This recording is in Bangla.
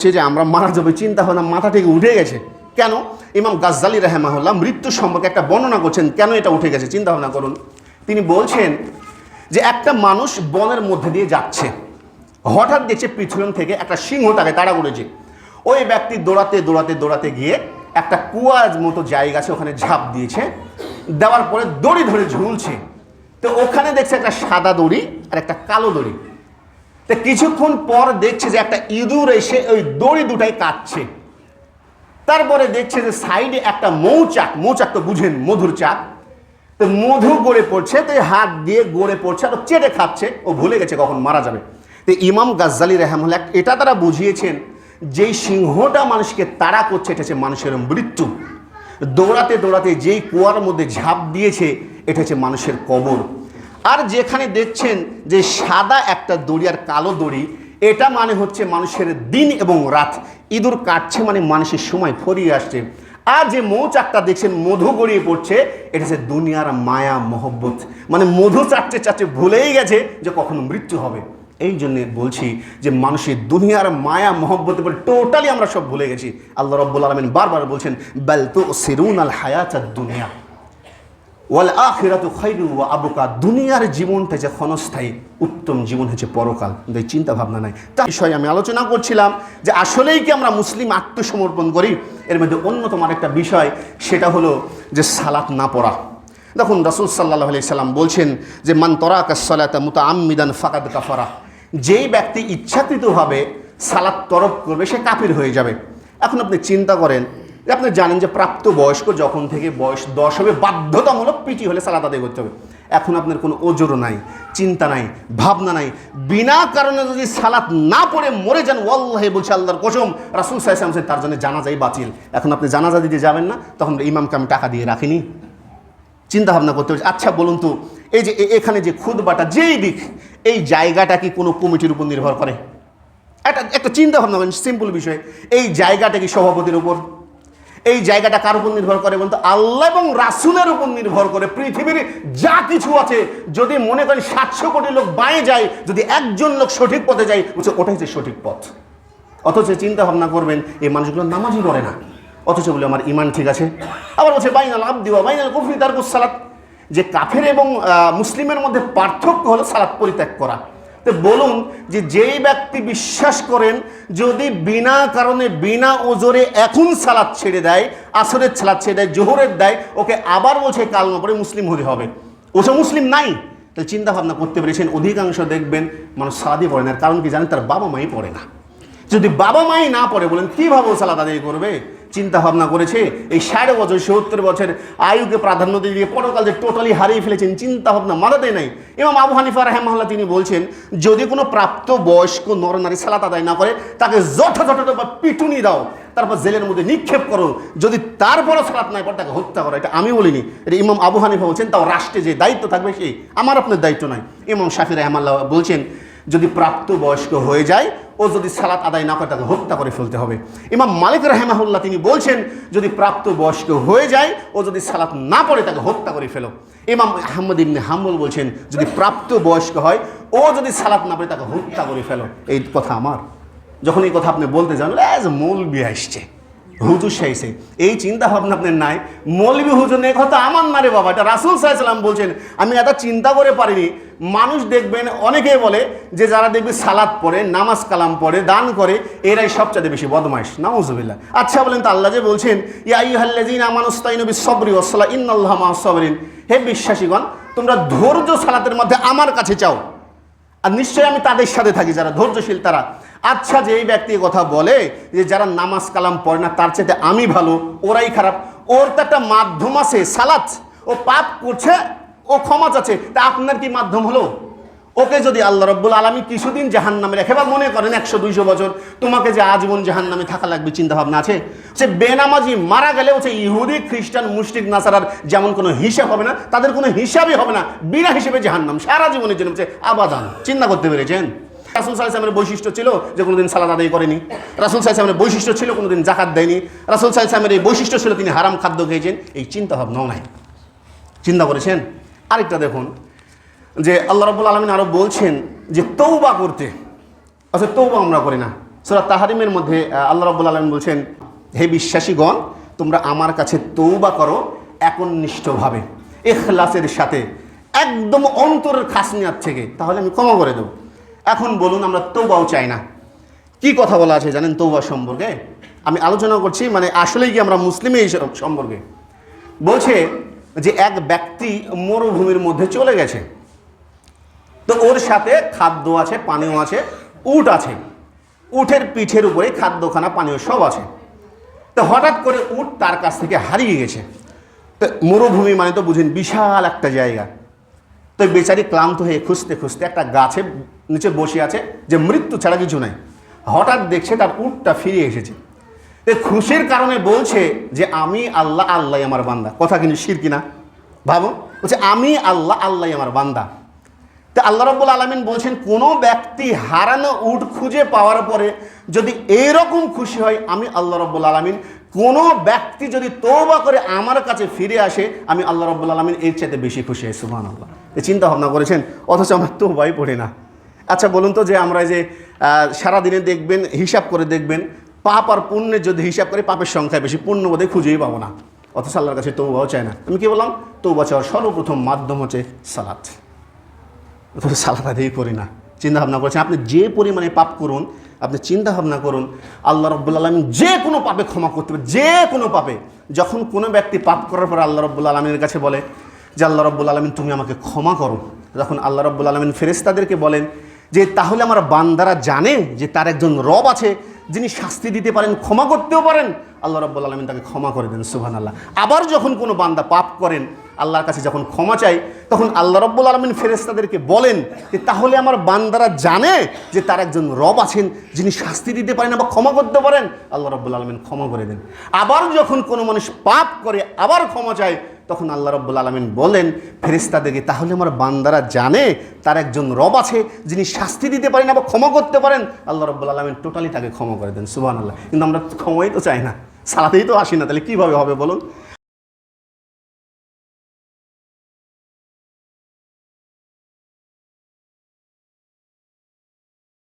সে যে আমরা মারা যাবে, চিন্তা ভাবনা মাথা থেকে উঠে গেছে। কেন? ইমাম গাজ্জালি রাহেমাহুল্লাহ মৃত্যু সম্পর্কে একটা বর্ণনা করছেন, কেন এটা উঠে গেছে, চিন্তা ভাবনা করুন। তিনি বলছেন যে একটা মানুষ বনের মধ্যে দিয়ে যাচ্ছে, হঠাৎ দেখছে পিছন থেকে একটা সিংহ তাকে তাড়া করেছে। ওই ব্যক্তি দৌড়াতে দৌড়াতে দৌড়াতে গিয়ে একটা কুয়ার মতো জায়গা আছে, ওখানে ঝাঁপ দিয়েছে, দেওয়ার পরে দড়ি ধরে ঝুলছে। তো ওখানে দেখছে একটা সাদা দড়ি আর একটা কালো দড়ি। তো কিছুক্ষণ পর দেখছে যে একটা ইঁদুর এসে ওই দড়ি দুটাই কাটছে তারপরে দেখছে যে সাইডে একটা মৌচাক মৌচাক তো বুঝেন মধুর চাক। তো মধু গড়ে পড়ছে, তো হাত দিয়ে গড়ে পড়ছে, আর চেটে খাচ্ছে, ও ভুলে গেছে কখন মারা যাবে। তো ইমাম গাজ্জালি রেহামুল্লাহ এটা তারা বুঝিয়েছেন যেই সিংহটা মানুষকে তাড়া করছে, এটা হচ্ছে মানুষের মৃত্যু। দৌড়াতে দৌড়াতে যেই কুয়ার মধ্যে ঝাঁপ দিয়েছে, এটা হচ্ছে মানুষের কবর। আর যেখানে দেখছেন যে সাদা একটা দড়ি আর কালো দড়ি, এটা মানে হচ্ছে মানুষের দিন এবং রাত। ইঁদুর কাটছে মানে মানুষের সময় ফরিয়ে আসছে। আর যে মৌচাকটা দেখছেন, মধু গড়িয়ে পড়ছে, এটা হচ্ছে দুনিয়ার মায়া, মহব্বত। মানে মধু চাটতে চাটতে ভুলেই গেছে যে কখনো মৃত্যু হবে। এই জন্য বলছি যে মানুষের দুনিয়ার মায়া মহব্বতের উপর টোটালি আমরা সব ভুলে গেছি। আল্লাহ রব্বুল আলমিন বারবার বলছেন, বেল তো সিরুন আল হায়াত দুনিয়া। ওয়াল আখিরাতু খাইরু ওয়া আবকা। দুনিয়ার জীবনটা যে ক্ষণস্থায়ী, উত্তম জীবন হচ্ছে পরকাল। এই চিন্তা ভাবনা নাই। তার বিষয়ে আমি আলোচনা করছিলাম যে আসলেই কি আমরা মুসলিম আত্মসমর্পণ করি? এর মধ্যে অন্যতম একটা বিষয়, সেটা হলো যে সালাত না পড়া। দেখুন, রাসুল সাল্লাহ আলি সাল্লাম বলছেন যে, মান তরাকা সালাতা মুতা আমিদান ফাকাদ কাফারা। যেই ব্যক্তি ইচ্ছাকৃতভাবে সালাত তরফ করবে, সে কাফির হয়ে যাবে। এখন আপনি চিন্তা করেন যে আপনি জানেন যে প্রাপ্ত বয়স্ক যখন থেকে বয়স দশ হবে, বাধ্যতামূলক পিটি হলে সালাত আদায় করতে হবে। এখন আপনার কোনো ওজোর নাই, চিন্তা নাই, ভাবনা নাই। বিনা কারণে যদি সালাত না পড়ে মরে যান, ওয়াল্লাহে বলছে আল্লাহর কসম, রাসুল সাহেব তার জন্য জানাজাই বাতিল। এখন আপনি জানাজা দিতে যাবেন না, তখন ইমামকে আমি টাকা দিয়ে রাখিনি। চিন্তা ভাবনা করতে হবে আচ্ছা বলুন তো, এই যে, এখানে যে খুদবাটা যেই দিক, এই জায়গাটা কি কোনো কমিটির উপর নির্ভর করে? একটা একটা চিন্তা ভাবনা করেন সিম্পল বিষয়। এই জায়গাটা কি সভাপতির উপর? এই জায়গাটা কার উপর নির্ভর করে বলতো? আল্লাহ এবং রাসুলের উপর নির্ভর করে। পৃথিবীর যা কিছু আছে, যদি মনে করেন সাতশো কোটি লোক বাঁয়ে যায়, যদি একজন লোক সঠিক পথে যায়, বলছে ওটাই হচ্ছে সঠিক পথ। অথচ চিন্তা ভাবনা করবেন, এই মানুষগুলো নামাজই পড়ে না। অথচ বলে, আমার ইমান ঠিক আছে। আবার বলছে, বাইনাল আব দিওয়া বাইনাল কুফরি তার সালাত। যে কাফের এবং মুসলিমের মধ্যে পার্থক্য হলো সালাত পরিত্যাগ করা। তো বলুন যে যেই ব্যক্তি বিশ্বাস করেন, যদি বিনা কারণে, বিনা ওজোরে এখন সালাদ ছেড়ে দেয়, আসরের সালাদ ছেড়ে দেয়, জোহরের দেয়, ওকে আবার বলছে কাল পরে মুসলিম হতে হবে। ওসব মুসলিম নাই। তাহলে চিন্তা ভাবনা করতে পেরেছেন, অধিকাংশ দেখবেন মানুষ সালাদই পড়ে না। কারণ কি জানেন? তার বাবা মাই পড়ে না। যদি বাবা মাই না পড়ে বলেন কীভাবে সালাদ আদায় করবে? চিন্তা ভাবনা করেছে, এই ষাট বছর, সত্তর বছর আয়ুকে প্রাধান্য দিয়ে পরকাল যে টোটালি হারিয়ে ফেলেছেন চিন্তা ভাবনা মাথাতে নাই। এবং আবু হানিফা রাহেমাল্লাহ তিনি বলছেন, যদি কোনো প্রাপ্ত বয়স্ক নরনারী সালাত আদায় না করে, তাকে যথাযথ বা পিটুনি দাও, তারপর জেলের মধ্যে নিক্ষেপ করো। যদি তারপরও সালাত নাই পর তাকে হত্যা করো। এটা আমি বলিনি। এটা ইমাম আবু হানিফা বলছেন, তাও রাষ্ট্রে যে দায়িত্ব থাকবে সেই, আমার আপনার দায়িত্ব নাই। ইমাম শাফি রহমাল্লাহ বলছেন যদি প্রাপ্ত বয়স্ক হয়ে যায়, ও যদি সালাত আদায় না করে, তাকে হত্যা করে ফেলতে হবে। ইমাম মালিক রাহেমাহুল্লাহ তিনি বলছেন, যদি প্রাপ্ত বয়স্ক হয়ে যায়, ও যদি সালাত না পড়ে, তাকে হত্যা করে ফেলো। ইমাম আহমদ ইবনে হাম্বল বলছেন, যদি প্রাপ্ত বয়স্ক হয়, ও যদি সালাত না পড়ে, তাকে হত্যা করে ফেলো। এই কথা আমার। যখন এই কথা আপনি বলতে যান অ্যাজ মৌলবি আসছে। হুজুর সাইছে এই চিন্তা ভাবনা আপনার নাই? মৌলবি হুজুর নেই, কথা আমার না রে বাবা। এটা রাসুল সাহেব বলছেন, আমি এত চিন্তা করে পারিনি মানুষ দেখবেন, অনেকেই বলে যে যারা দেখবে সালাদ পড়ে, নামাজ কালাম পড়ে, দান করে, এরাই সবচেয়ে বেশি বদমাইশ। নাউজুবিল্লাহ। আচ্ছা বলেন তো, আল্লাহ যে বলছেন ইয়াইহাল্লাজিন হে বিশ্বাসীগণ, তোমরা ধৈর্য সালাতের মধ্যে আমার কাছে চাও। আর নিশ্চয়ই আমি তাদের সাথে থাকি, যারা ধৈর্যশীল তারা। আচ্ছা যে এই ব্যক্তি কথা বলে যে যারা নামাজ কালাম পড়ে না, তার চাইতে আমি ভালো, ওরাই খারাপ। ওর তো একটা মাধ্যম আছে, সালাত। ও পাপ করছে ও ক্ষমা চাচ্ছে। তা আপনার কি মাধ্যম হলো? ওকে যদি আল্লাহ রব্বুল আলমী কিছুদিন জাহান নামে রেখে, বা মনে করেন একশো, দুইশো বছর, তোমাকে যে আজীবন জাহান নামে থাকা লাগবে চিন্তা ভাবনা আছে? সে বেনামাজি মারা গেলেও সে ইহুদি, খ্রিস্টান মুসলিক নাসারার যেমন কোনো হিসাব হবে না, তাদের কোনো হিসাবই হবে না। বিনা হিসেবে জাহান্নাম, সারা জীবনের জন্য আবাদান। চিন্তা করতে পেরেছেন? রাসুল সাহেবের বৈশিষ্ট্য ছিল যে কোনোদিন সালাদ আদায় করেনি। রাসুল সাহেবের বৈশিষ্ট্য ছিল কোনোদিন জাকাত দেয়নি। রাসুল সাহেবের এই বৈশিষ্ট্য ছিল তিনি হারাম খাদ্য খেয়েছেন। এই চিন্তা ভাবনাও নাই। চিন্তা করেছেন? আরেকটা দেখুন, যে আল্লাহ রব্বুল আলমিন আরও বলছেন যে তৌবা করতে। আচ্ছা তৌবা আমরা করি না। সুরা তাহারিমের মধ্যে আল্লাহ রব্বুল আলম বলছেন, হে বিশ্বাসীগণ, তোমরা আমার কাছে তৌবা করো একনিষ্ঠভাবে এখলাসের সাথে, একদম অন্তরের খাসনিয়াত থেকে। তাহলে আমি ক্ষমা করে দেবো। এখন বলুন, আমরা তৌবাও চাই না। কি কথা বলা আছে জানেন তৌবা সম্পর্কে? আমি আলোচনা করছি মানে আসলেই কি আমরা মুসলিমে এই সম্পর্কে? বলছে যে এক ব্যক্তি মরুভূমির মধ্যে চলে গেছে। তো ওর সাথে খাদ্য আছে, পানীয় আছে, উট আছে। উটের পিঠের উপরে খাদ্যখানা, পানীয় সব আছে। তো হঠাৎ করে উট তার কাছ থেকে হারিয়ে গেছে। তো মরুভূমি মানে তো বুঝেন বিশাল একটা জায়গা। তো বেচারি ক্লান্ত হয়ে খুঁজতে খুঁজতে একটা গাছে নিচে বসে আছে যে মৃত্যু ছাড়া কিছু নাই। হঠাৎ দেখছে তার উটটা ফিরে এসেছে। তো খুশির কারণে বলছে যে আমি আল্লাহ আল্লাহ আমার বান্দা। কথা কিন্তু শির কিনা? ভাবো, বলছে, আমি আল্লাহ আল্লাহ আমার বান্দা। তো আল্লাহ রব্বুল আলমিন বলছেন, কোনো ব্যক্তি হারানো উট খুঁজে পাওয়ার পরে যদি এইরকম খুশি হয়, আমি আল্লাহ রব্বুল আলমিন, কোনো ব্যক্তি যদি তৌবা করে আমার কাছে ফিরে আসে, আমি আল্লাহ রব্বুল আলমিন এর চাইতে বেশি খুশি হয় সুমান আল্লাহ চিন্তা ভাবনা করেছেন? অথচ আমার তো তৌবাই পড়ে না। আচ্ছা বলুন তো যে আমরা যে সারাদিনে দেখবেন, হিসাব করে দেখবেন পাপ আর পুণ্যের যদি হিসাব করে, পাপের সংখ্যা বেশি পুণ্য বোধে খুঁজেই পাবো না। অথচ আল্লাহর কাছে তৌবাও চায় না। আমি কি বললাম? তৌবা চাওয়ার সর্বপ্রথম মাধ্যম হচ্ছে সালাত। অথচ সালাত আদায় করি না। চিন্তা ভাবনা করছেন, আপনি যে পরিমাণে পাপ করুন, আপনি চিন্তা ভাবনা করুন, আল্লাহ রব্বুল আলমিন যে কোনো পাপে ক্ষমা করতে পারে, যে কোনো পাপে। যখন কোনো ব্যক্তি পাপ করার পর আল্লাহ রব্বুল আলমিনের কাছে বলে যে, আল্লাহ রব্বুল আলমিন, তুমি আমাকে ক্ষমা করো। যখন আল্লাহ রব্বুল আলমিন ফেরেস্তাদেরকে বলেন যে তাহলে আমার বান্দারা জানে যে তার একজন রব আছে, যিনি শাস্তি দিতে পারেন, ক্ষমা করতেও পারেন। আল্লাহ রব্বুল আলমিন তাকে ক্ষমা করে দেন সুহান আল্লাহ আবার যখন কোনো বান্দা পাপ করেন, আল্লাহর কাছে যখন ক্ষমা চাই তখন আল্লাহ রব্বুল আলমিন ফেরেস্তাদেরকে বলেন যে, তাহলে আমার বান্দারা জানে যে তার একজন রব আছেন, যিনি শাস্তি দিতে পারেন বা ক্ষমা করতে পারেন। আল্লাহ রব্বুল আলমিন ক্ষমা করে দেন। আবার যখন কোনো মানুষ পাপ করে, আবার ক্ষমা চায় তখন আল্লাহ রব্বুল আলমিন বলেন ফেরিস্তা দেখি, তাহলে আমার বান্দারা জানে, তার একজন রব আছে, যিনি শাস্তি দিতে পারেন আবার ক্ষমা করতে পারেন। আল্লাহ রব্বুল আলমিন টোটালি তাকে ক্ষমা করে দেন সুবাহ আল্লাহ কিন্তু আমরা ক্ষমাই তো চাই না, সালাতেই তো আসি না, তাহলে কীভাবে হবে বলুন?